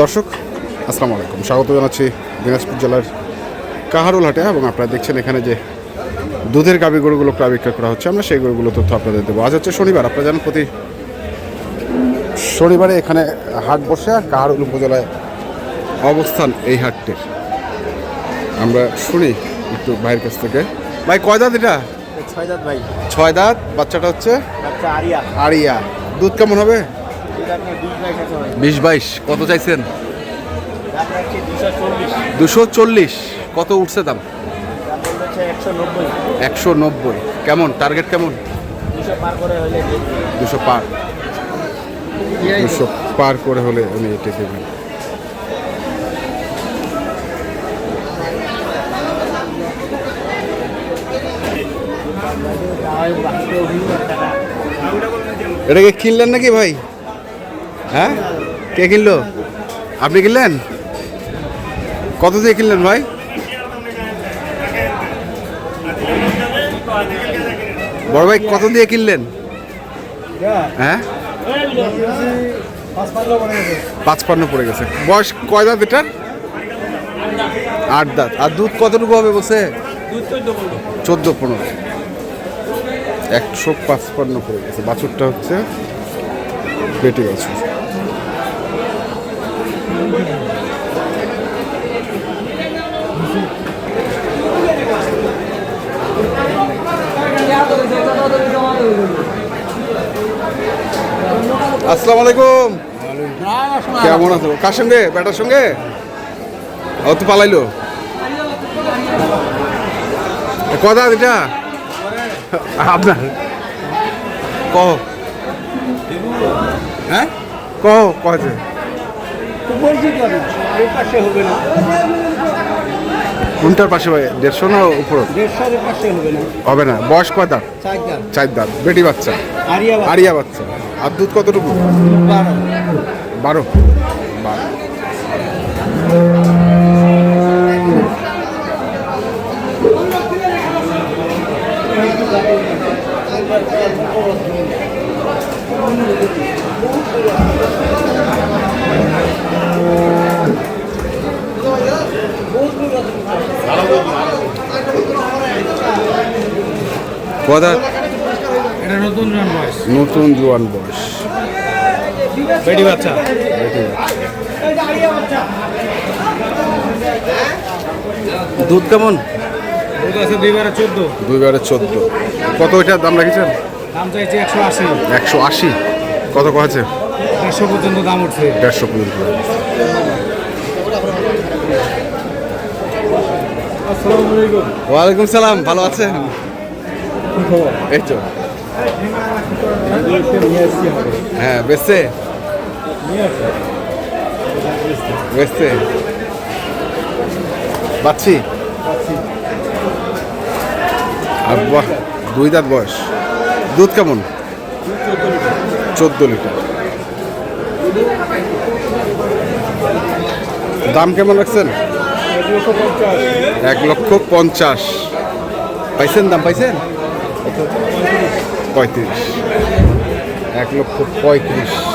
দর্শক আসসালামু আলাইকুম। স্বাগত জানাচ্ছি দিনাজপুর জেলার কাহারুল হাটে এবং আপনারা দেখছেন এখানে যে দুধের গাভী গরুগুলো প্রায় বিক্রয় করা হচ্ছে আমরা সেই গরুগুলো তথ্য আপনাদের দেবো। আজ হচ্ছে শনিবার আপনারা জানেন প্রতি শনিবারে এখানে হাট বসে আর কাহারুল উপজেলায় অবস্থান এই হাটটির আমরা শুনি একটু ভাইয়ের কাছ থেকে। ভাই কয় দাঁত এটা? ছয় দাঁত ভাই। ছয় দাঁত বাচ্চাটা হচ্ছে? আরিয়া। আরিয়া। দুধ কেমন হবে? বিশ বাইশ, কত চাইছেন? দুশো চল্লিশ, কত উঠছে দাম? একশো নব্বই, কেমন? টার্গেট কেমন? দুশো পার। দুশো পার করে হলে উনি এটা দেবেন। এটাকে কিনলেন নাকি ভাই? হ্যাঁ? কে কিনলো? আপনি কিনলেন? কত দিয়ে কিনলেন ভাই? বড় ভাই, কত দিয়ে কিনলেন? হ্যাঁ? পাঁচপান্ন পড়ে গেছে। বয়স কয় দাঁত এটার? আট দাঁত। আর দুধ কতটুকু হবে বসে চোদ্দ পনেরো। একশো পাঁচপান্ন পড়ে গেছে। বাছুরটা হচ্ছে পেটে বাছুর আসসালামু আলাইকুম। কেমন আছো? কার সঙ্গে? ব্যাটার সঙ্গে? ও তো পালাইলো। কথা এটা? আপনার? কহ। হ্যাঁ? কহ কয়েছে পাশে হবে না। কোনটার পাশে ভাই? দেড়শো না উপর? দেড়শোর পাশে হবে না। হবে না। বয়স কয় দাঁত। চার দাঁত। বেটি বাচ্চা। আরিয়া বাচ্চা। আর দুধ কতটুকু? বারো। বারো। বারো। এটা নতুন রান বয়স। নতুন জোয়ান বয়স। বেটি বাচ্চা। দুধ কেমন? দুধ আছে দুইবারে চোদ্দ। চোদ্দ। কত ওইটার দাম রাখেছেন? দাম চাইছে একশো আশি। একশো আশি। কত কয়েছে দেড়শো পর্যন্ত দাম উঠছে। দেড়শো পর্যন্ত ওয়ালাইকুম সালাম ভালো আছেন? এই তো। হ্যাঁ বেসছে বেসছে পাচ্ছি? আর দুই দাঁত বয়স। দুধ কেমন? চোদ্দ লিটার। দাম কেমন রাখছেন? এক লক্ষ পঞ্চাশ। পাইছেন দাম পাইছেন? পঁয়ত্রিশ। এক লক্ষ পঁয়ত্রিশ।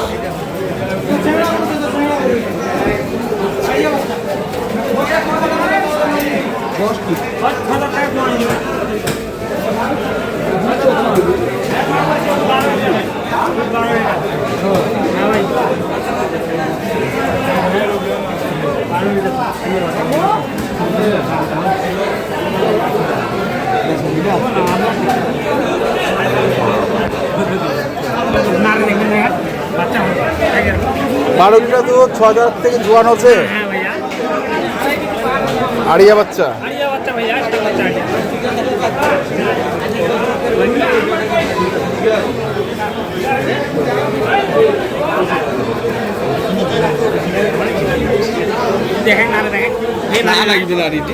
বারো লিটার দুধ ছ হাজার থেকে জোয়ান হচ্ছে আড়িয়া বাচ্চা। দেখেন না দেখেন। না লাগবে না রিটি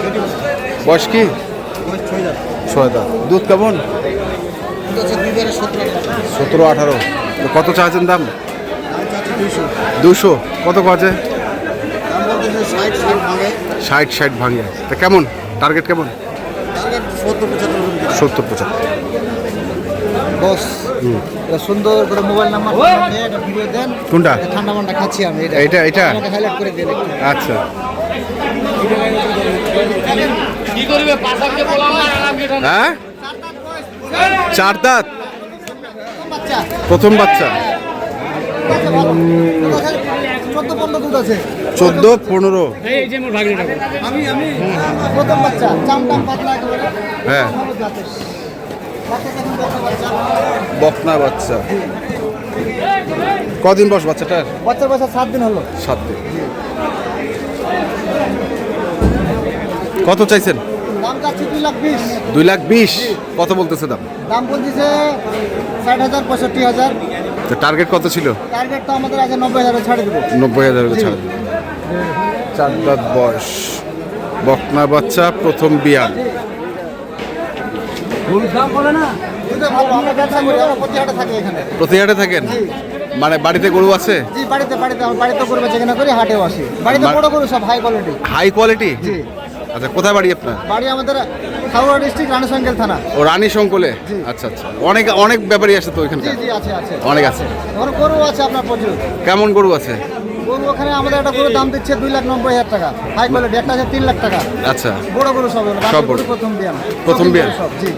বয়স কি? ছয় দাঁত। দুধ কেমন? সতেরো আঠারো। কত চাচ্ছেন দাম? দুশো কত কাজে ষাট ষাট ভাঙে। তা কেমন? টার্গেট কেমন? সত্তর পঁচাত্তর বস এটা সুন্দর করে মোবাইল নাম্বার একটা ভিডিও দেন। কোনটা? ঠান্ডা মান্ডা খাচ্ছি আমি হাইলাইট করে দিন আচ্ছা। হ্যাঁ চার দাঁত। প্রথম বাচ্চা। বাচ্চা চোদ্দ পনেরো। বাচ্চা হ্যাঁ বাচ্চা বাচ্চা বকনা বাচ্চা। কদিন বস বাচ্চাটার? বাচ্চার বয়স সাত দিন হলো সাত দিন। কত চাইছেন? দাম চাচ্ছি দুই লাখ বিশ। দুই লাখ বিশ? কত বলতেছে দাম দাম বলতেছে ষাট হাজার পঁয়ষট্টি হাজার। তো টার্গেট কত ছিল? টার্গেট তো আমাদের আছে নব্বই হাজারে ছাড়ে দেবো। নব্বই হাজার ছাড়। দিবে। চার দাঁত বয়স বকনা বাচ্চা প্রথম বিয়ান। প্রতি হাটে থাকি এখানে। প্রতি হাটে থাকেন? মানে বাড়িতে গরু আছে? জি বাড়িতে বাড়িতে আমার বাড়িতে যেখানে করি হাটেও আসি। বাড়িতে বড় গরু সব হাই কোয়ালিটি হাই কোয়ালিটি জি। আচ্ছা কোথায় বাড়ি আপনার? বাড়ি আমাদের হাওড়া ডিস্ট্রিক্ট রানী রানীশঙ্কেল থানা। ও রানী শঙ্কলে আচ্ছা আচ্ছা। অনেক অনেক ব্যাপারই আছে তো ওইখানকার? জি আছে আছে। অনেক আছে। আমার গরু আছে আপনার প্রচুর। কেমন গরু আছে? গরু ওখানে আমাদের একটা গরুর দাম দিচ্ছে দুই লাখ নব্বই হাজার টাকা। হাই কোয়ালিটি একটা আছে তিন লাখ টাকা। আচ্ছা। বড় গরু সব সব বড়। প্রথম বিয়ান প্রথম বিয়ান? সব জি।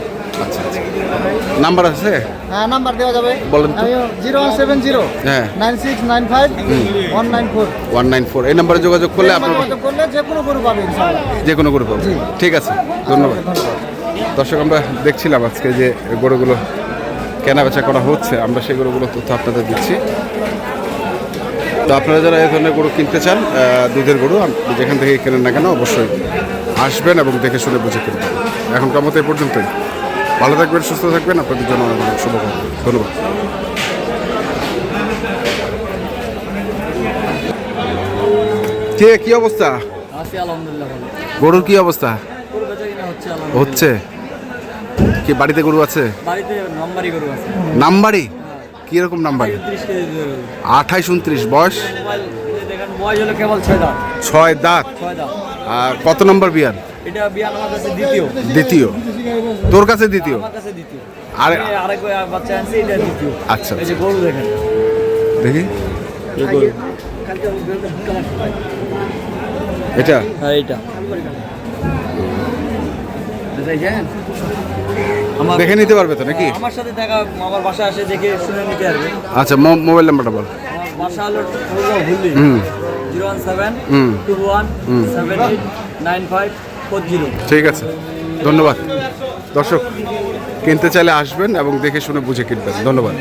আচ্ছা আচ্ছা। নাম্বার আছে? হ্যাঁ নাম্বার দেওয়া যাবে। বলেন তো। জিরো ওয়ান সেভেন জিরো হ্যাঁ। Nine six nine five one nine four. One nine four. এই নাম্বারে যোগাযোগ করলে আপনার করলে যে কোনো গরু পাবে যে কোনো গরু পাবেন ঠিক আছে ধন্যবাদ। দর্শক আমরা দেখছিলাম আজকে যে গরুগুলো কেনা বেচা করা হচ্ছে আমরা সেই গরুগুলো তথ্য আপনাদের দিচ্ছি। তো আপনারা যারা এই ধরনের গরু কিনতে চান দুধের গরু যেখান থেকে কেনেন না কেন অবশ্যই আসবেন এবং দেখে শুনে বুঝে কিনবেন। এখনকার মতো এই পর্যন্তই। ভালো থাকবেন সুস্থ থাকবেন। আপনাদের জন্য অনেক অনেক শুভকামনা। ধন্যবাদ। কে কি অবস্থা? আছি আলহামদুলিল্লাহ ভালো। গরুর কি অবস্থা? হচ্ছে কি বাড়িতে গরু আছে? বাড়িতে নম্বরই গরু আছে। নাম্বার? আঠাইশ উনত্রিশ বয়স? হলো কেবল ছয় দাঁত। আর কত নম্বর বিয়ার? এটা বিয়ান আমার কাছে দ্বিতীয়। দ্বিতীয়। তোর কাছে দ্বিতীয়? আমার কাছে দ্বিতীয়। আর আরেক বাচ্চা আনছি এটা দ্বিতীয়। আচ্ছা এই যে গরু দেখেন। দেখি। এই গরু। এটা? হ্যাঁ আমার দেখে নিতে পারবে তো নাকি? আমার সাথে দেখা আমার বাসা আসে দেখে শুনে নিতে পারবে। আচ্ছা মোবাইল নাম্বারটা বল। বাসা হলো হুম। Zero one seven. Two one seven eight nine five ঠিক আছে। ধন্যবাদ। দর্শক কিনতে চাইলে আসবেন এবং দেখে শুনে বুঝে কিনবেন। ধন্যবাদ।